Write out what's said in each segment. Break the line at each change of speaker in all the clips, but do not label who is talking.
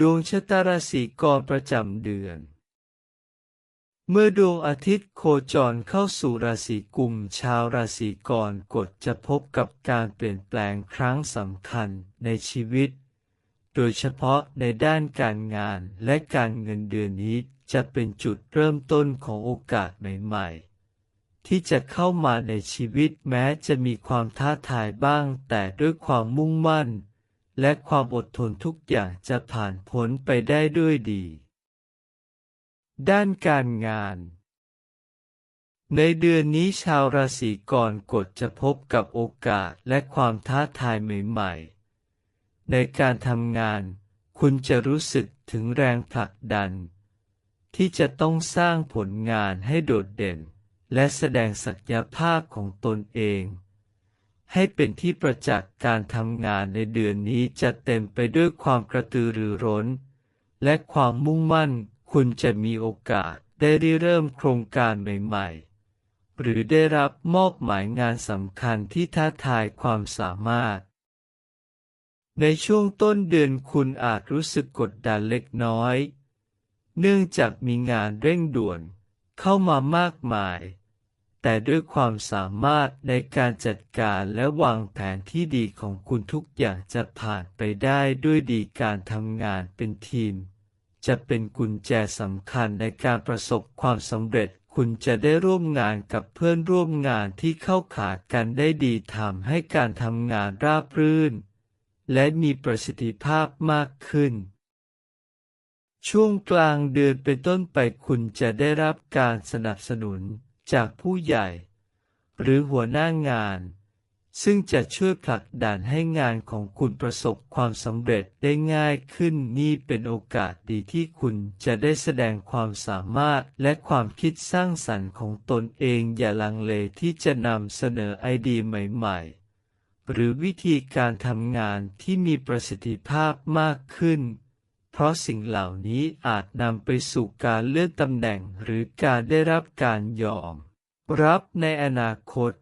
ดวงชะตาราศีกรประจำเดือน เมื่อดวงอาทิตย์โคจรเข้าสู่ราศีกุมชาวราศีกรกฎจะพบกับการเปลี่ยนแปลงครั้งสำคัญในชีวิต โดยเฉพาะในด้านการงานและการเงินเดือนนี้จะเป็นจุดเริ่มต้นของโอกาสใหม่ๆ ที่จะเข้ามาในชีวิตแม้จะมีความท้าทายบ้างแต่ด้วยความมุ่งมั่น และความอดทนทุกอย่างจะผ่านพ้นไปได้ด้วยดี ด้านการงาน ในเดือนนี้ชาวราศีกรกฎจะพบกับโอกาสและความท้าทายใหม่ๆ ในการทำงาน คุณจะรู้สึกถึงแรงผลักดัน ที่จะต้องสร้างผลงานให้โดดเด่น และแสดงศักยภาพของตนเอง ให้เป็นที่ประจักษ์การทำงานในเดือนนี้จะเต็มไปด้วยความกระตือรือร้น และความมุ่งมั่น คุณจะมีโอกาสได้ริเริ่มโครงการใหม่ๆ หรือได้รับมอบหมายงานสำคัญที่ท้าทายความสามารถ ในช่วงต้นเดือนคุณอาจรู้สึกกดดันเล็กน้อย เนื่องจากมีงานเร่งด่วน เข้ามามากมาย แต่ด้วยความสามารถในการจัดการและวางแผนที่ดีของคุณทุกอย่างจะผ่านไปได้ด้วยดีการทำงานเป็นทีม จะเป็นกุญแจสำคัญในการประสบความสำเร็จคุณจะได้ร่วมงานกับเพื่อนร่วมงานที่เข้าขากันได้ดีทำให้การทำงานราบรื่น และมีประสิทธิภาพมากขึ้น ช่วงกลางเดือนเป็นต้นไปคุณจะได้รับการสนับสนุน จากผู้ใหญ่ หรือหัวหน้างาน ซึ่งจะช่วยผลักดันให้งานของคุณประสบความสำเร็จได้ง่ายขึ้นนี่เป็นโอกาสดีที่คุณจะได้แสดงความสามารถและความคิดสร้างสรรค์ของตนเองอย่าลังเลที่จะนำเสนอไอเดียใหม่ ๆ หรือวิธีการทำงานที่มีประสิทธิภาพมากขึ้น เพราะสิ่งเหล่านี้อาจนำไปสู่การเลื่อนตำแหน่งหรือการได้รับการยอม รับในอนาคต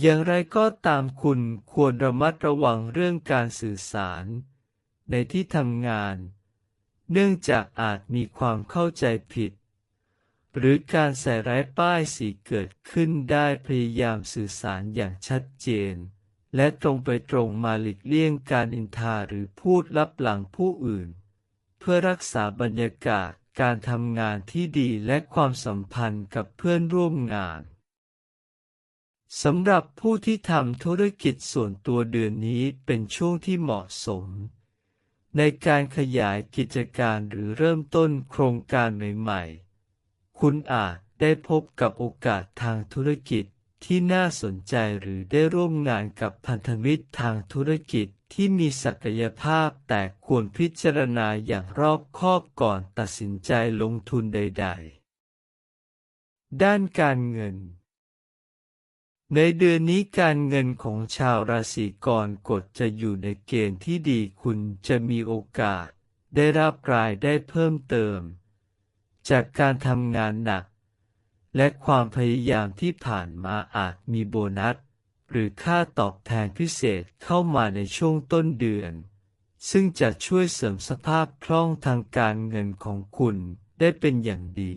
อย่างไรก็ตามคุณควรระมัดระวังเรื่องการสื่อสาร ในที่ทำงาน เนื่องจากอาจมีความเข้าใจผิด หรือการใส่ร้ายป้ายสีเกิดขึ้นได้พยายามสื่อสารอย่างชัดเจน และตรงไปตรงมาหลีกเลี่ยงการอินทาหรือพูดลับหลังผู้อื่น เพื่อรักษาบรรยากาศการทำงานที่ดีและความสัมพันธ์กับเพื่อนร่วมงานสำหรับผู้ที่ทำธุรกิจส่วนตัวเดือนนี้เป็นช่วงที่เหมาะสม ในการขยายกิจการหรือเริ่มต้นโครงการใหม่ ๆ คุณอาจได้พบกับโอกาสทางธุรกิจ ที่น่าสนใจหรือได้ร่วมงานกับพันธมิตรทางธุรกิจที่มีศักยภาพแต่ควรพิจารณาอย่างรอบคอบก่อนตัดสินใจลงทุนใด ๆ ด้านการเงิน ในเดือนนี้การเงินของชาวราศีกรกฎจะอยู่ในเกณฑ์ที่ดีคุณจะมีโอกาส ได้รับรายได้เพิ่มเติม จากการทำงานหนัก และความพยายามที่ผ่านมาอาจมีโบนัส หรือค่าตอบแทนพิเศษเข้ามาในช่วงต้นเดือน ซึ่งจะช่วยเสริมสภาพคล่องทางการเงินของคุณได้เป็นอย่างดี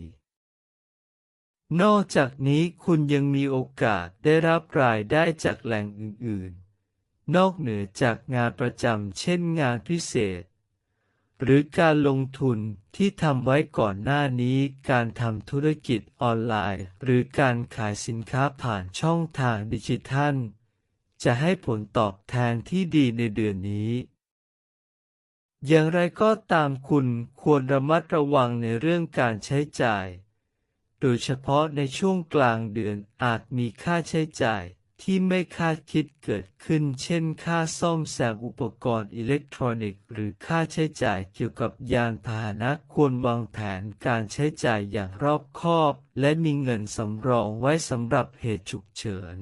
นอกจากนี้คุณยังมีโอกาสได้รับรายได้จากแหล่งอื่น ๆ นอกเหนือจากงานประจำเช่นงานพิเศษ หรือการลงทุนที่ทำไว้ก่อนหน้านี้ การทำธุรกิจออนไลน์ หรือการขายสินค้าผ่านช่องทางดิจิทัล จะให้ผลตอบแทนที่ดีในเดือนนี้ อย่างไรก็ตามคุณควรระมัดระวังในเรื่องการใช้จ่าย โดยเฉพาะในช่วงกลางเดือนอาจมีค่าใช้จ่าย ที่ไม่คาดคิดเกิดขึ้น เช่น ค่าซ่อมแซมอุปกรณ์อิเล็กทรอนิกส์ หรือค่าใช้จ่ายเกี่ยวกับยานพาหนะควรวางแผนการใช้จ่ายอย่างรอบคอบ และมีเงินสำรองไว้สำหรับเหตุฉุกเฉิน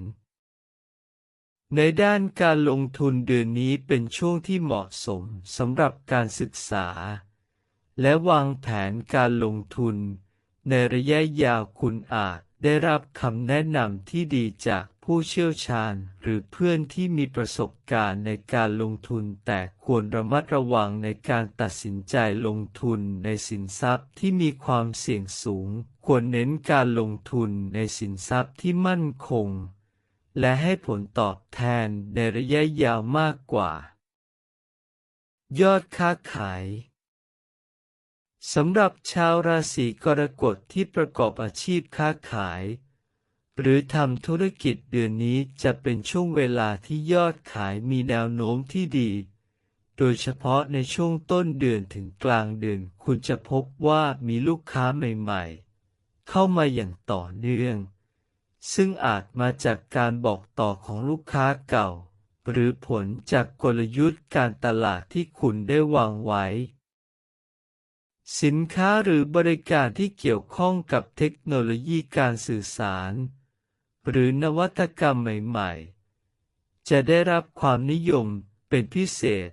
ในด้านการลงทุนเดือนนี้เป็นช่วงที่เหมาะสมสำหรับการศึกษา และวางแผนการลงทุน ในระยะยาวคุณอาจ ได้รับคำแนะนำที่ดีจากผู้เชี่ยวชาญหรือเพื่อนที่มีประสบการณ์ในการลงทุนแต่ควรระมัดระวังในการตัดสินใจลงทุนในสินทรัพย์ที่มีความเสี่ยงสูง ควรเน้นการลงทุนในสินทรัพย์ที่มั่นคง และให้ผลตอบแทนในระยะยาวมากกว่า ยอดค้าขาย สำหรับชาวราศีกรกฎที่ประกอบอาชีพค้าขาย หรือทำธุรกิจเดือนนี้จะเป็นช่วงเวลาที่ยอดขายมีแนวโน้มที่ดี โดยเฉพาะในช่วงต้นเดือนถึงกลางเดือนคุณจะพบว่ามีลูกค้าใหม่ๆ เข้ามาอย่างต่อเนื่อง ซึ่งอาจมาจากการบอกต่อของลูกค้าเก่า หรือผลจากกลยุทธ์การตลาดที่คุณได้วางไว้ สินค้าหรือบริการที่เกี่ยวข้องกับเทคโนโลยีการสื่อสาร หรือนวัตกรรมใหม่ๆ จะได้รับความนิยมเป็นพิเศษ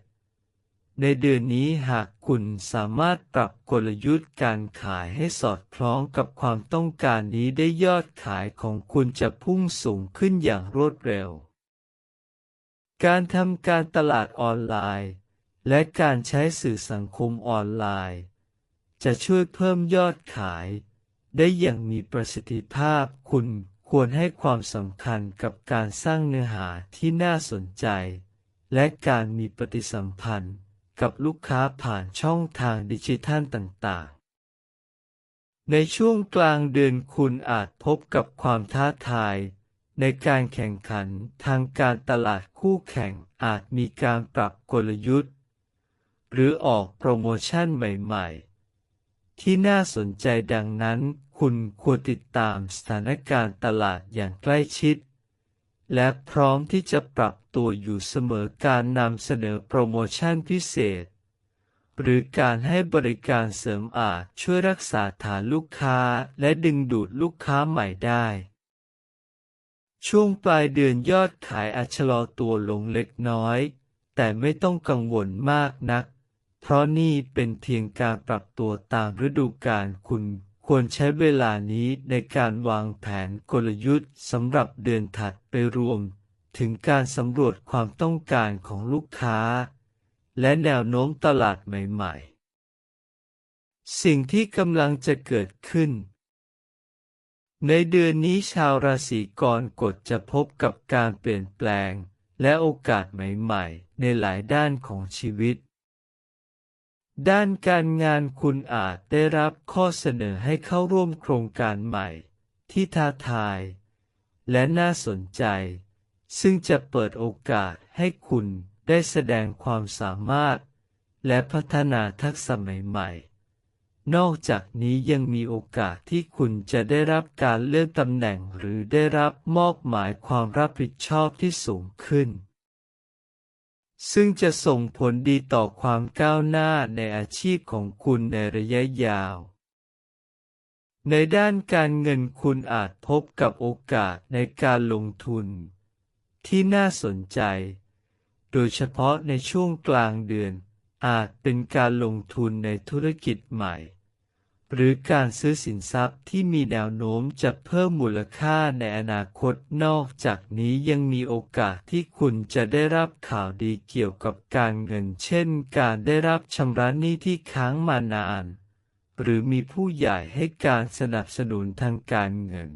ในเดือนนี้หากคุณสามารถปรับกลยุทธ์การขายให้สอดคล้องกับความต้องการนี้ได้ยอดขายของคุณจะพุ่งสูงขึ้นอย่างรวดเร็ว การทำการตลาดออนไลน์ และการใช้สื่อสังคมออนไลน์ จะช่วยเพิ่มยอดขาย ได้อย่างมีประสิทธิภาพคุณควรให้ความสำคัญกับการสร้างเนื้อหาที่น่าสนใจ และการมีปฏิสัมพันธ์กับลูกค้าผ่านช่องทางดิจิทัลต่างๆ ในช่วงกลางเดือนคุณอาจพบกับความท้าทาย ในการแข่งขันทางการตลาดคู่แข่งอาจมีการปรับกลยุทธ์ หรือออกโปรโมชั่นใหม่ ๆ ที่น่าสนใจดังนั้น คุณควรติดตามสถานการณ์ตลาดอย่างใกล้ชิด และพร้อมที่จะปรับตัวอยู่เสมอการนำเสนอโปรโมชั่นพิเศษ หรือการให้บริการเสริมอาจช่วยรักษาฐานลูกค้าและดึงดูดลูกค้าใหม่ได้ ช่วงปลายเดือนยอดขายอาจชะลอตัวลงเล็กน้อย แต่ไม่ต้องกังวลมากนัก เพราะนี่เป็นเพียงการปรับตัวตามฤดูกาลคุณควรใช้เวลานี้ในการวางแผนกลยุทธ์สำหรับเดือนถัดไปรวม ถึงการสำรวจความต้องการของลูกค้า และแนวโน้มตลาดใหม่ๆ สิ่งที่กำลังจะเกิดขึ้น ในเดือนนี้ชาวราศีกรกฎจะพบกับการเปลี่ยนแปลง และโอกาสใหม่ๆ ในหลายด้านของชีวิต ด้านการงานคุณอาจได้รับข้อเสนอให้เข้าร่วมโครงการใหม่ ที่ท้าทาย และน่าสนใจ ซึ่งจะเปิดโอกาสให้คุณได้แสดงความสามารถ และพัฒนาทักษะใหม่ๆ นอกจากนี้ยังมีโอกาสที่คุณจะได้รับการเลื่อนตำแหน่งหรือได้รับมอบหมายความรับผิดชอบที่สูงขึ้น ซึ่งจะส่งผลดีต่อความก้าวหน้าในอาชีพของคุณในระยะยาว ในด้านการเงินคุณอาจพบกับโอกาสในการลงทุน ที่น่าสนใจ โดยเฉพาะในช่วงกลางเดือนอาจเป็นการลงทุนในธุรกิจใหม่ หรือการซื้อสินทรัพย์ที่มีแนวโน้มจะเพิ่มมูลค่าในอนาคตนอกจากนี้ยังมีโอกาสที่คุณจะได้รับข่าวดีเกี่ยวกับการเงินเช่น การได้รับชำระหนี้ที่ค้างมานาน หรือมีผู้ใหญ่ให้การสนับสนุนทางการเงิน